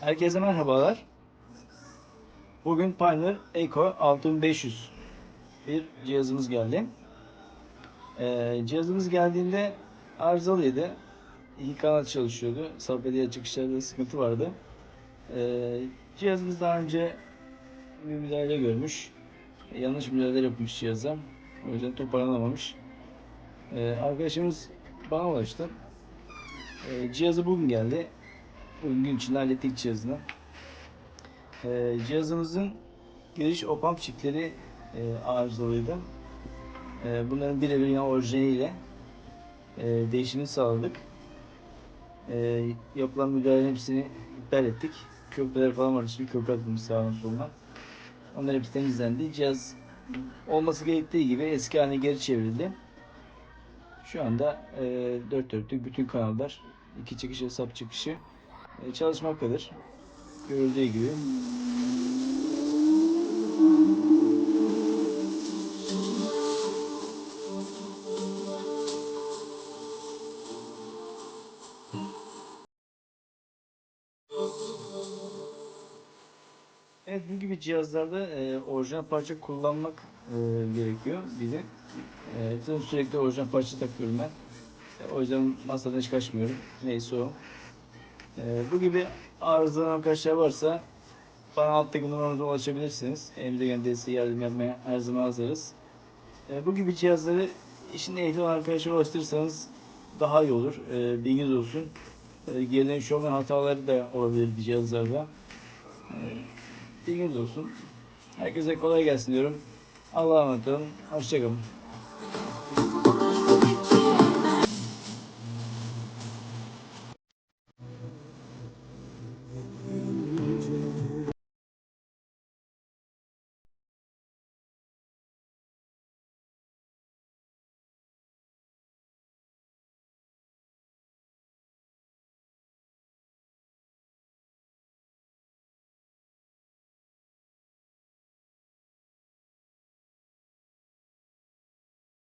Herkese merhabalar. Bugün Pioneer Eco 6500 bir cihazımız geldi. Ee, cihazımız geldiğinde arızalıydı. İki kanal çalışıyordu. Sapediye çıkışlarda sıkıntı vardı. Ee, cihazımız daha önce bir müdahale görmüş. Yanlış müdahale yapmış cihaza. O yüzden toparlanamamış. Ee, arkadaşımız bana ulaştı. Ee, cihazı bugün geldi. Gün içinde hallettik cihazını. Ee, cihazımızın giriş opamp çiftleri e, arızalıydı. Ee, bunların birebir yine orijinaliyle e, değişimini sağladık. Ee, yapılan müdahalelerin hepsini iptal ettik. Köprüler falan var. Şimdi köprü atılmış sağdan soluna. Onlar hepsi temizlendi. Cihaz olması gerektiği gibi eski haline geri çevrildi. Şu anda e, dört dörtlük bütün kanallar iki çıkış hesap çıkışı e, çalışmaktadır. Görüldüğü gibi. Evet bu gibi cihazlarda e, orijinal parça kullanmak e, gerekiyor bize. E, sürekli orijinal parça takıyorum ben. E, o yüzden masadan hiç kaçmıyorum. Neyse o. E, bu gibi arızalı arkadaşlar varsa bana alttaki numaramıza ulaşabilirsiniz. Elimizde gelen yardım yapmaya her zaman hazırız. E, bu gibi cihazları işin ehli olan arkadaşlara ulaştırırsanız daha iyi olur. E, bilginiz olsun. E, geriden şu olan hataları da olabilir cihazlarda. E, bilginiz olsun. Herkese kolay gelsin diyorum. Allah'a emanet olun. Hoşçakalın.